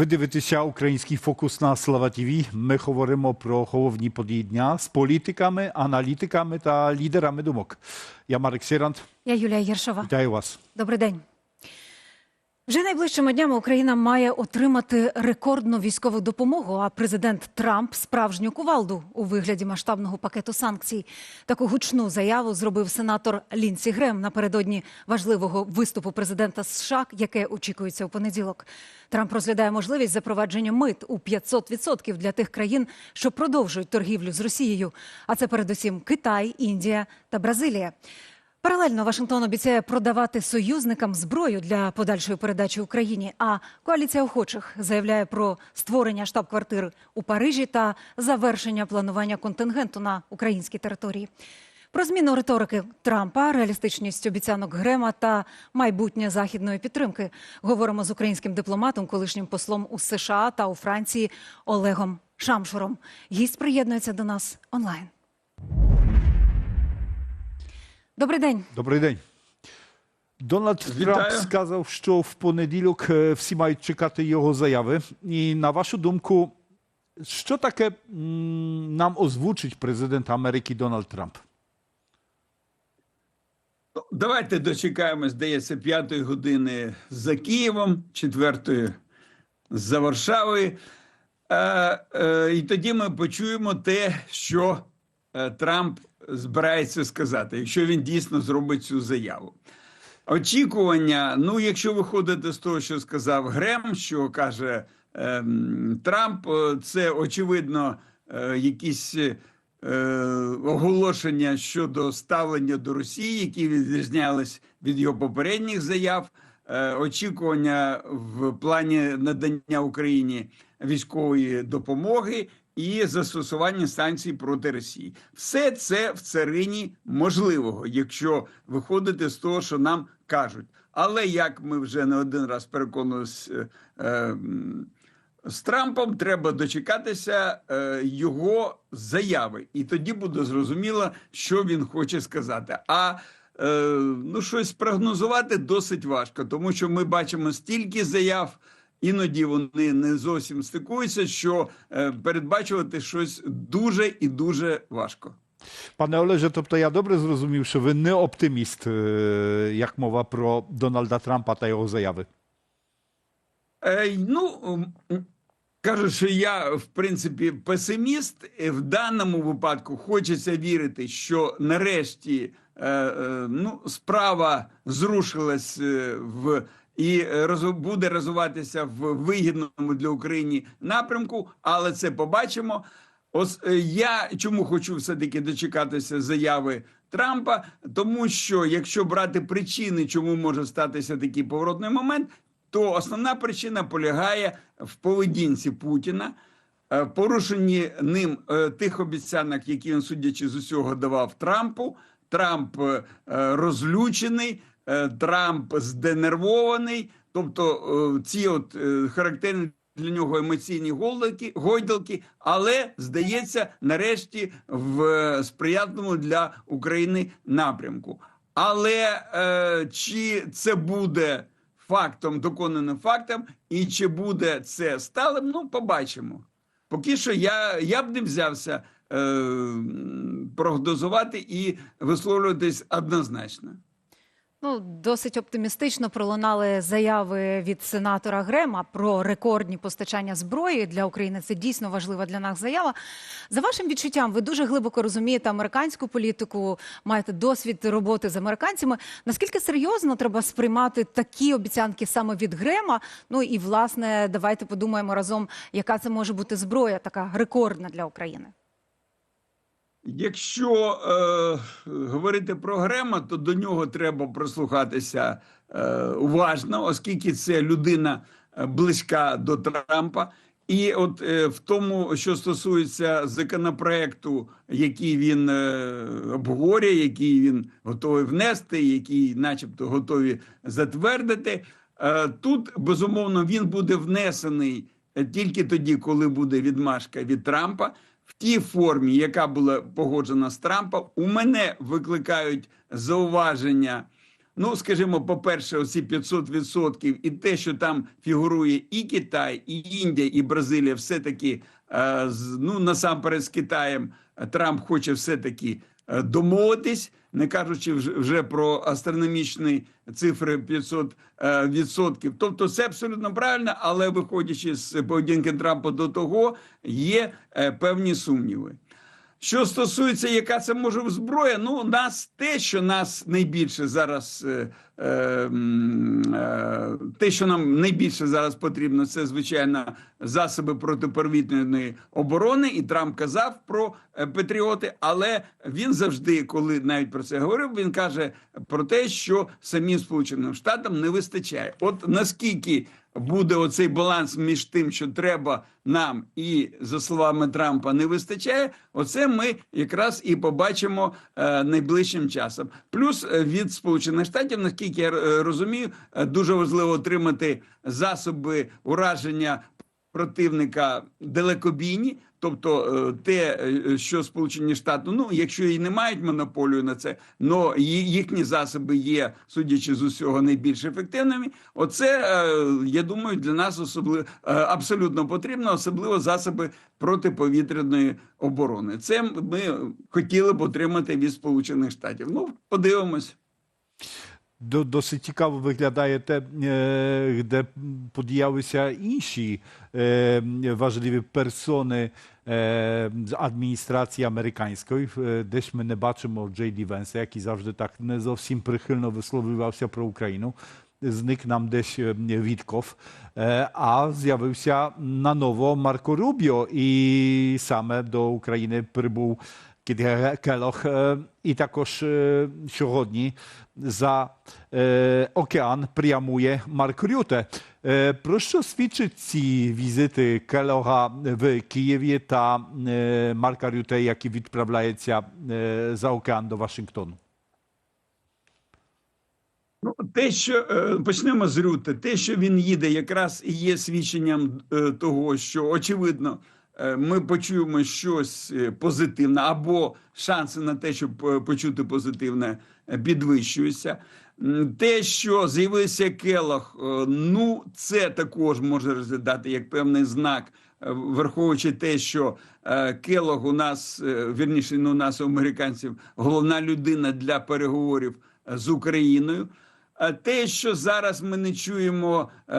Ви дивитеся український фокус на Слава ТВ. Ми говоримо про головні події дня з політиками, аналітиками та лідерами думок. Я Марик Сірант. Я Юлія Єршова. Вітаю вас. Добрий день. Вже найближчими днями Україна має отримати рекордну військову допомогу. А президент Трамп справжню кувалду у вигляді масштабного пакету санкцій. Таку гучну заяву зробив сенатор Лінсі Грем напередодні важливого виступу президента США, яке очікується у понеділок. Трамп розглядає можливість запровадження мит у 500% для тих країн, що продовжують торгівлю з Росією. А це передусім Китай, Індія та Бразилія. Паралельно Вашингтон обіцяє продавати союзникам зброю для подальшої передачі Україні. А коаліція охочих заявляє про створення штаб-квартир у Парижі та завершення планування контингенту на українській території. Про зміну риторики Трампа, реалістичність обіцянок Грема та майбутнє західної підтримки говоримо з українським дипломатом, колишнім послом у США та у Франції Олегом Шамшуром. Гість приєднується до нас онлайн. Добрий день. Добрий день. Дональд Вітаю. Трамп сказав, що в понеділок е, всі мають чекати його заяви. І на вашу думку, що таке нам озвучить президент Америки Дональд Трамп? Ну, Давайте дочекаємо, здається, п'ятої години за Києвом, четвертої за Варшавою. Е, е, і тоді ми почуємо те, що Трамп збирається сказати, якщо він дійсно зробить цю заяву. Очікування, ну, якщо виходити з того, що сказав Грем, що каже ем, Трамп, е, це очевидно е, якісь е, оголошення щодо ставлення до Росії, які відрізнялись від його попередніх заяв. Е, очікування в плані надання Україні військової допомоги і застосування санкцій проти Росії. Все це в царині можливого, якщо виходити з того, що нам кажуть. Але як ми вже не один раз переконалися е, з Трампом, треба дочекатися е, його заяви, і тоді буде зрозуміло, що він хоче сказати. А е, ну, щось прогнозувати досить важко, тому що ми бачимо стільки заяв. Іноді вони не зовсім стикуються, що е, передбачувати щось дуже і дуже важко. Пане Олеже, тобто я добре зрозумів, що ви не оптиміст, е, як мова про Дональда Трампа та його заяви. Е, ну, кажу, що я, в принципі, песиміст. Е, В даному випадку хочеться вірити, що нарешті ну, справа зрушилась е, в. І буде розвиватися в вигідному для України напрямку, але це побачимо. Ось е, я чому хочу все-таки дочекатися заяви Трампа, тому що якщо брати причини, чому може статися такий поворотний момент, то основна причина полягає в поведінці Путіна, е, порушенні ним е, тих обіцянок, які він, судячи з усього, давав Трампу. Трамп е, е, розлючений, е, Трамп зденервований. Тобто ці от характерні для нього емоційні гойдалки, гойдалки, але здається, нарешті в сприятливому для України напрямку. Але е, чи це буде фактом, доконаним фактом, і чи буде це сталим, ну побачимо. Поки що я, я б не взявся прогнозувати і висловлюватись однозначно. Ну, досить оптимістично пролунали заяви від сенатора Грема про рекордні постачання зброї для України. Це дійсно важлива для нас заява. За вашим відчуттям, ви дуже глибоко розумієте американську політику, маєте досвід роботи з американцями. Наскільки серйозно треба сприймати такі обіцянки саме від Грема? Ну і власне, давайте подумаємо разом, яка це може бути зброя, така рекордна для України. Якщо е, говорити про Грема, то до нього треба прислухатися е, уважно, оскільки це людина е, близька до Трампа. І от е, в тому, що стосується законопроекту, який він е, обговорює, який він готовий внести, який, начебто, готові затвердити, е, тут безумовно він буде внесений тільки тоді, коли буде відмашка від Трампа в тій формі, яка була погоджена з Трампом, у мене викликають зауваження. Ну, скажімо, по-перше, оці 500% і те, що там фігурує і Китай, і Індія, і Бразилія, все-таки, е, ну, насамперед з Китаєм Трамп хоче все-таки е, домовитись, не кажучи вже, про астрономічні цифри 500 е, відсотків. Тобто це абсолютно правильно, але виходячи з поведінки Трампа до того, є е, певні сумніви. Що стосується, яка це може зброя, ну нас те, що нас найбільше зараз, е, е, е, те, що нам найбільше зараз потрібно, це звичайно засоби протиповітряної оборони. І Трамп казав про е, патріоти, але він завжди, коли навіть про це говорив, він каже про те, що самим Сполученим Штатам не вистачає. От наскільки буде оцей баланс між тим, що треба нам, і за словами Трампа не вистачає. Оце ми якраз і побачимо е, найближчим часом. Плюс е, від Сполучених Штатів, наскільки я е, розумію, дуже важливо отримати засоби ураження противника далекобійні. Тобто е, те, е, що Сполучені Штати, ну якщо і не мають монополію на це, но їхні засоби є, судячи з усього, найбільш ефективними. Оце е, я думаю, для нас особливо абсолютно потрібно, особливо засоби протиповітряної оборони. Це ми хотіли б отримати від Сполучених Штатів. Ну, подивимось. До, досить цікаво виглядає те, е, де подіялися інші е, важливі персони е, з адміністрації американської. Е, Десь ми не бачимо Джей Ді Венса, який завжди так не зовсім прихильно висловлювався про Україну. Зник нам десь е, Вітков, Е, а з'явився на ново Марко Рубіо, і саме до Кіт Келох. Е, І також сьогодні за океан прямує Марк Рюте. Про що свідчать ці візити Келога в Києві та Марка Рюте, який відправляється за океан до Вашингтону? Ну, те, що е, почнемо з Рюте, те, що він їде, якраз і є свідченням е, того, що очевидно ми почуємо щось е, позитивне, або шанси на те, щоб е, почути позитивне, е, підвищуються. Те, що з'явився Келох, е, ну це також може розглядати як певний знак, е, враховуючи те, що е, Келог у нас, е, вірніше, не у нас у американців, головна людина для переговорів е, з Україною. Те, що зараз ми не чуємо е,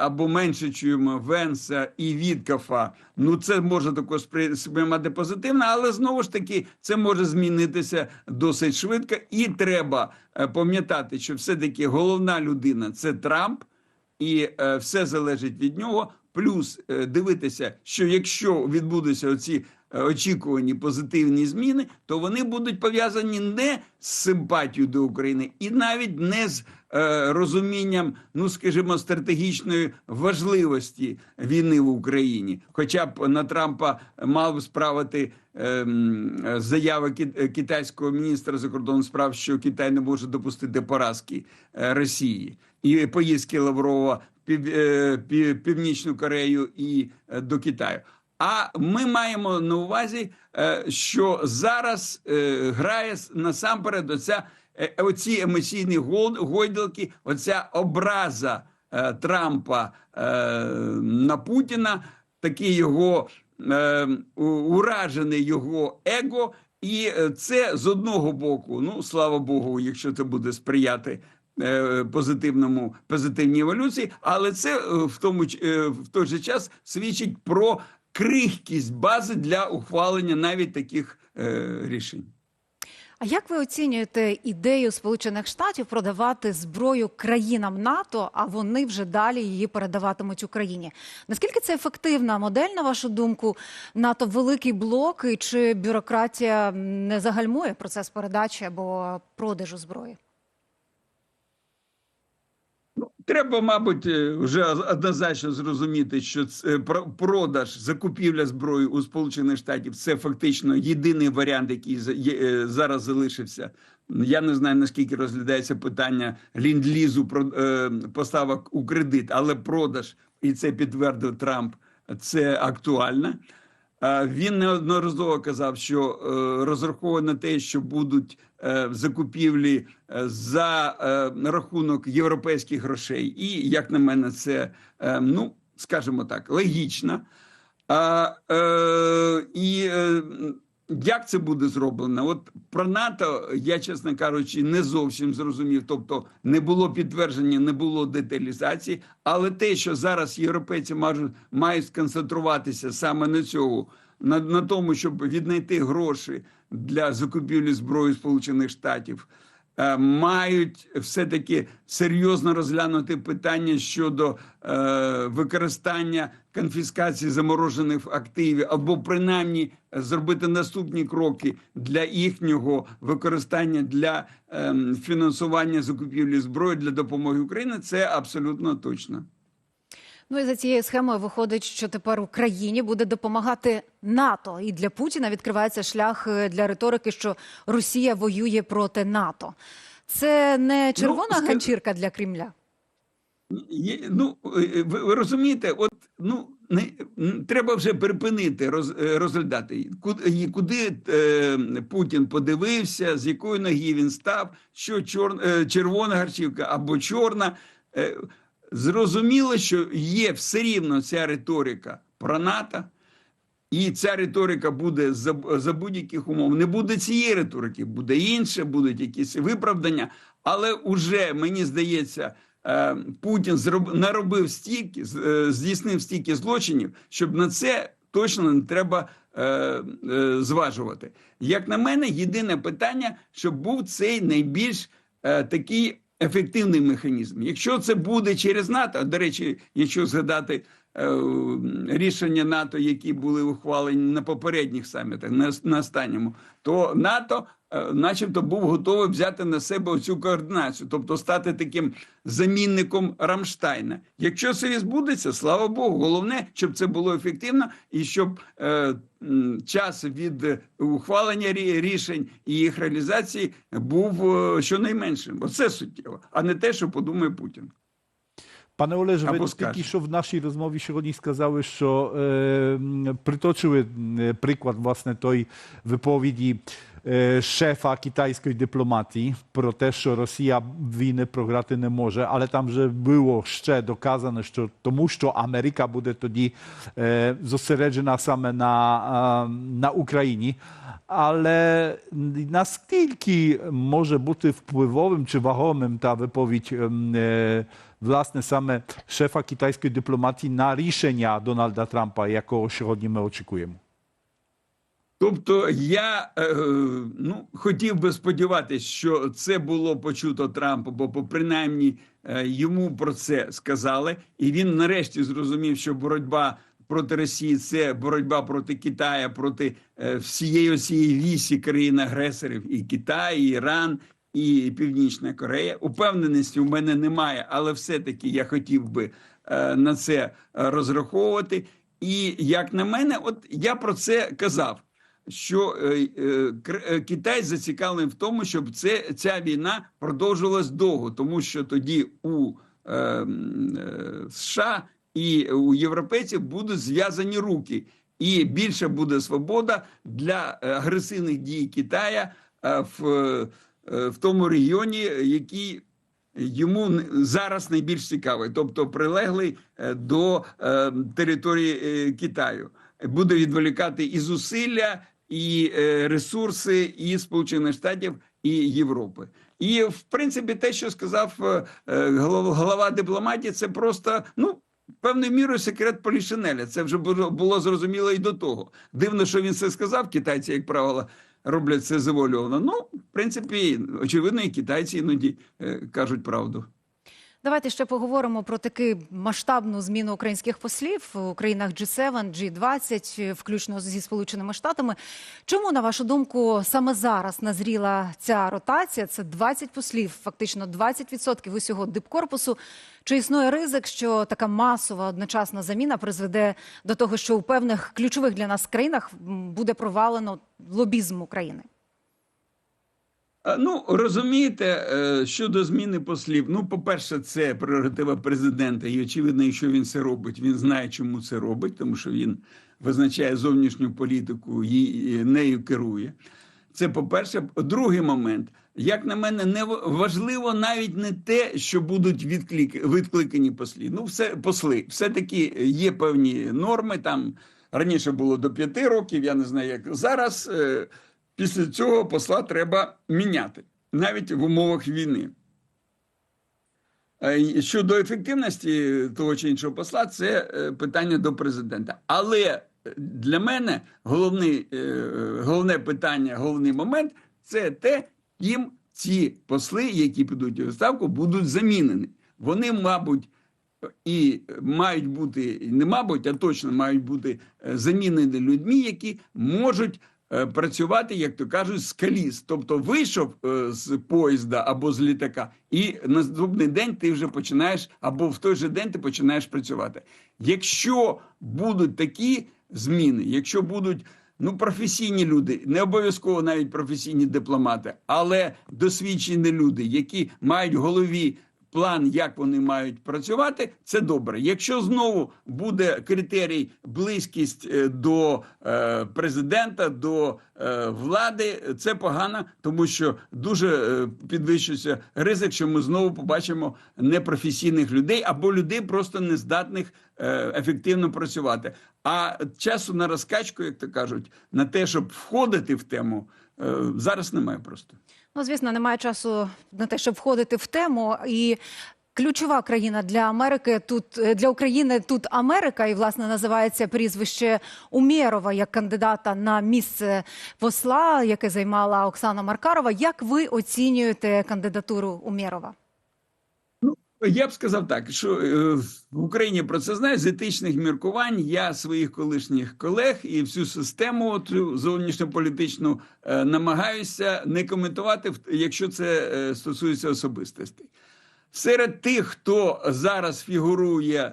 або менше чуємо Венса і Віткафа, ну це може також спри- сприймати позитивно, але знову ж таки це може змінитися досить швидко, і треба е, пам'ятати, що все-таки головна людина це Трамп, і е, все залежить від нього. Плюс е, дивитися, що якщо відбудуться оці е, очікувані позитивні зміни, то вони будуть пов'язані не з симпатією до України і навіть не з е, розумінням, ну скажімо, стратегічної важливості війни в Україні. Хоча б на Трампа мав справити ем, е, заяви ки- китайського міністра закордонних справ, що Китай не може допустити поразки е, Росії, і поїздки Лаврова Північну Корею і е, до Китаю. А ми маємо на увазі, е, що зараз е, грає насамперед оця е, оці емоційні гойдалки, оця образа е, Трампа е, на Путіна, такий його е, у- уражений його его. І е, це з одного боку, ну слава Богу, якщо це буде сприяти е, позитивному позитивній еволюції, але це е, в тому е, в той же час свідчить про крихкість бази для ухвалення навіть таких е, рішень. А як ви оцінюєте ідею Сполучених Штатів продавати зброю країнам НАТО, а вони вже далі її передаватимуть Україні? Наскільки це ефективна модель, на вашу думку? НАТО великий блок, і чи бюрократія не загальмує процес передачі або продажу зброї? Треба, мабуть, е, вже однозначно зрозуміти, що це про- продаж закупівля зброї у Сполучених Штатів це фактично єдиний варіант, який е, зараз залишився. Я не знаю наскільки розглядається питання лінд-лізу е, поставок у кредит, але продаж, і це підтвердив Трамп, це актуально. Е, Він неодноразово казав, що е, розраховує на те, що будуть е, закупівлі за рахунок європейських грошей. І, як на мене, це, ну, скажімо так, логічно. А, е, і як це буде зроблено? От про НАТО я, чесно кажучи, не зовсім зрозумів. Тобто не було підтвердження, не було деталізації. Але те, що зараз європейці мають, мають сконцентруватися саме на цього, на, на тому, щоб віднайти гроші для закупівлі зброї Сполучених Штатів. е, Мають все-таки серйозно розглянути питання щодо е, використання конфіскації заморожених активів, або принаймні зробити наступні кроки для їхнього використання для ем, фінансування закупівлі зброї для допомоги Україні. Це абсолютно точно. Ну і за цією схемою виходить, що тепер Україні буде допомагати НАТО, і для Путіна відкривається шлях е, для риторики, що Росія воює проти НАТО. Це не червона ска- ганчірка для Кремля. Ну, е, ви, ви розумієте, от ну не треба вже припинити роз, е, розглядати, куди, куди е, Путін подивився, з якої ноги він став, що чор, е, червона гарчівка або чорна. Е, зрозуміло, що є все рівно ця риторика про НАТО. І ця риторика буде за, за будь-яких умов. Не буде цієї риторики, буде інше, будуть якісь виправдання. Але уже мені здається, е, Путін зроб, наробив стільки, е, здійснив стільки злочинів, щоб на це точно не треба е, е, зважувати. Як на мене, єдине питання, щоб був цей найбільш е, такий ефективний механізм. Якщо це буде через НАТО, до речі, якщо згадати е, рішення НАТО, які були ухвалені на попередніх самітах, на, останньому, то НАТО, е, начебто, був готовий взяти на себе цю координацію, тобто стати таким замінником Рамштайна. Якщо це відбудеться, слава Богу, головне, щоб це було ефективно і щоб е, час від е, ухвалення рішень і їх реалізації був е, щонайменшим. Оце суттєво, а не те, що подумає Путін. Пане Олеже, ви Або тільки скаже. що в нашій розмові сьогодні сказали, що е, м, приточили е, приклад власне той виповіді е, шефа китайської дипломатії про те, що Росія війни програти не може, але там вже було ще доказано, що тому, що Америка буде тоді е, зосереджена саме на, а, на Україні. Але наскільки може бути впливовим чи вагомим та виповідь ем, е, власне саме шефа китайської дипломатії на рішення Дональда Трампа, якого сьогодні ми очікуємо? Тобто я е, ну, хотів би сподіватися, що це було почуто Трампу, бо по- принаймні е, йому про це сказали, і він нарешті зрозумів, що боротьба проти Росії це боротьба проти Китаю, проти е, всієї цієї вісі країн-агресорів, і Китай, і Іран, і Північна Корея. Упевненості у мене немає, але все-таки я хотів би на це розраховувати. І як на мене, от я про це казав що е, е, е, Китай зацікавлений в тому, щоб це, ця війна продовжувалась довго, тому що тоді у США і у європейців будуть зв'язані руки, і більше буде свобода для агресивних дій Китая в, в тому регіоні, який йому зараз найбільш цікавий, тобто прилеглий до території Китаю. Буде відволікати і зусилля, і е, ресурси, і Сполучених Штатів, і Європи. І в принципі, те, що сказав е, е, голова дипломатії, це просто ну. Певною мірою секрет Полішинеля. Це вже було, зрозуміло і до того. Дивно, що він це сказав. Китайці, як правило, роблять це завуальовано. Ну, в принципі, очевидно, і китайці іноді кажуть правду. Давайте ще поговоримо про таку масштабну зміну українських послів у країнах G7, G20, включно зі Сполученими Штатами. Чому, на вашу думку, саме зараз назріла ця ротація? Це 20 послів, фактично 20% усього дипкорпусу. Чи існує ризик, що така масова одночасна заміна призведе до того, що у певних ключових для нас країнах буде провалено лобізм України? А, Ну, розумієте, е, щодо зміни послів. Ну, по-перше, це прерогатива президента, і очевидно, якщо він це робить, він знає, чому це робить, тому що він визначає зовнішню політику, її нею керує. Це по-перше. Другий момент. Як на мене, не важливо навіть не те, що будуть відклик, відкликані послі. Ну, все посли. Все-таки є певні норми. Там раніше було до п'яти років, я не знаю, як зараз. Е, після цього посла треба міняти, навіть в умовах війни. Е, Щодо ефективності того чи іншого посла, це е, питання до президента. Але для мене головний, е, головне питання, головний момент це те, ким ці посли, які підуть у відставку, будуть замінені. Вони, мабуть, і мають бути, не мабуть, а точно мають бути е, замінені людьми, які можуть е, працювати, як то кажуть, з каліс. Тобто вийшов е, з поїзда або з літака, і наступний день ти вже починаєш, або в той же день ти починаєш працювати. Якщо будуть такі зміни, якщо будуть ну, професійні люди, не обов'язково навіть професійні дипломати, але досвідчені люди, які мають в голові план, як вони мають працювати, це добре. Якщо знову буде критерій близькість е, до е, президента, до е, влади, це погано, тому що дуже підвищується ризик, що ми знову побачимо непрофесійних людей або людей просто нездатних ефективно працювати. А часу на розкачку, як то кажуть, на те, щоб входити в тему, е, зараз немає просто. Ну, звісно, немає часу на те, щоб входити в тему. І ключова країна для Америки тут е, для України тут Америка, і власне називається прізвище Умєрова як кандидата на місце посла, яке займала Оксана Маркарова. Як ви оцінюєте кандидатуру Умєрова? Я б сказав так, що е, в Україні про це знає з етичних міркувань. Я своїх колишніх колег і всю систему цю зовнішньополітичну е, намагаюся не коментувати, якщо це е, стосується особистостей. Серед тих, хто зараз фігурує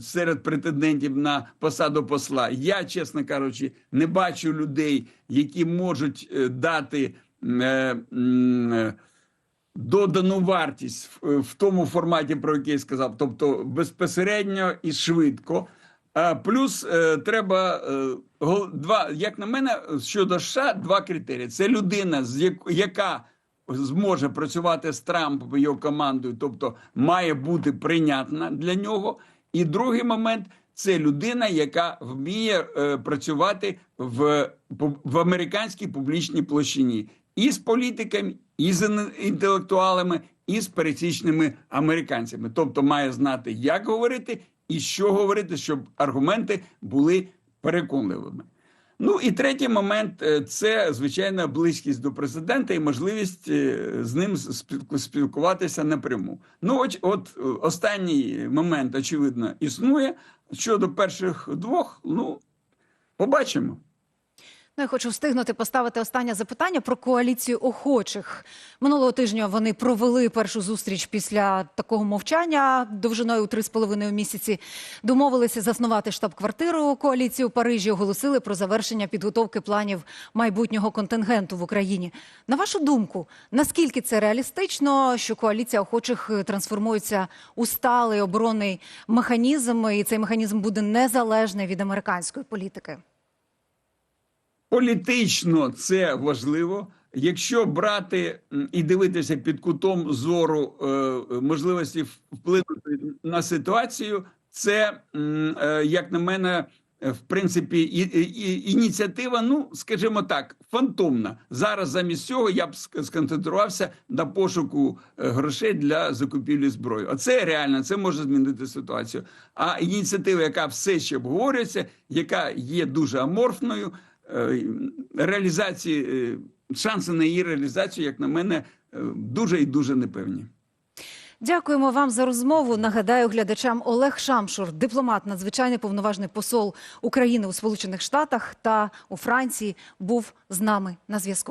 серед претендентів на посаду посла, я, чесно кажучи, не бачу людей, які можуть дати. Додану вартість в, тому форматі, про який я сказав, тобто безпосередньо і швидко. Плюс е, треба е, два, як на мене, щодо США, два критерії: це людина, яка зможе працювати з Трампом його командою, тобто має бути прийнятна для нього. І другий момент це людина, яка вміє е, працювати в, в американській публічній площині і з політиками, і з інтелектуалами, і з пересічними американцями. Тобто має знати, як говорити і що говорити, щоб аргументи були переконливими. Ну і третій момент е, це звичайно близькість до президента і можливість е, з ним спілкуватися напряму. Ну, от, от е, останній момент, очевидно, існує. Щодо перших двох, ну побачимо. Ну, я хочу встигнути поставити останнє запитання про коаліцію охочих. Минулого тижня вони провели першу зустріч після такого мовчання довжиною у три з половиною місяці. Домовилися заснувати штаб-квартиру коаліції у Парижі. Оголосили про завершення підготовки планів майбутнього контингенту в Україні. На вашу думку, наскільки це реалістично, що коаліція охочих трансформується у сталий оборонний механізм, і цей механізм буде незалежний від американської політики? Політично це важливо. Якщо брати і дивитися під кутом зору е, можливості вплинути на ситуацію, це, е, як на мене, в принципі, і, і, ініціатива, ну скажімо так, фантомна. Зараз замість цього я б сконцентрувався на пошуку е, грошей для закупівлі зброї. Оце реально, це може змінити ситуацію. А ініціатива, яка все ще обговорюється, яка є дуже аморфною, реалізації, е, шанси на її реалізацію, як на мене, е, дуже і дуже непевні. Дякуємо вам за розмову. Нагадаю глядачам Олег Шамшур, дипломат, надзвичайний повноважний посол України у Сполучених Штатах та у Франції, був з нами на зв'язку.